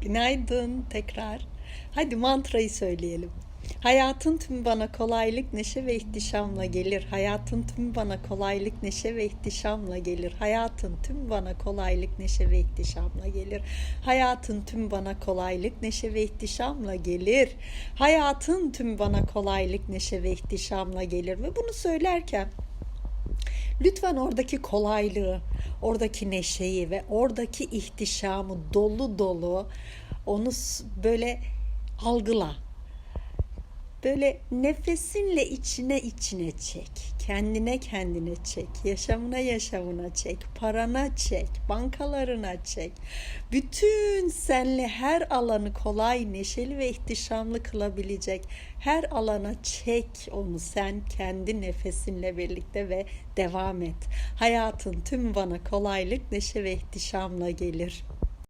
Günaydın tekrar. Hadi mantrayı söyleyelim. Hayatın tüm bana kolaylık, neşe ve ihtişamla gelir. Hayatın tüm bana kolaylık, neşe ve ihtişamla gelir. Hayatın tüm bana kolaylık, neşe ve ihtişamla gelir. Hayatın tüm bana kolaylık, neşe ve ihtişamla gelir. Hayatın tüm bana kolaylık, neşe ve ihtişamla gelir. Ve bunu söylerken Lütfen oradaki kolaylığı, oradaki neşeyi ve oradaki ihtişamı dolu dolu onu böyle algıla. Böyle nefesinle içine içine çek. Kendine kendine çek. Yaşamına yaşamına çek. Parana çek. Bankalarına çek. Bütün senle her alanı kolay, neşeli ve ihtişamlı kılabilecek her alana çek onu sen kendi nefesinle birlikte ve devam et. Hayatın tüm bana kolaylık, neşe ve ihtişamla gelir.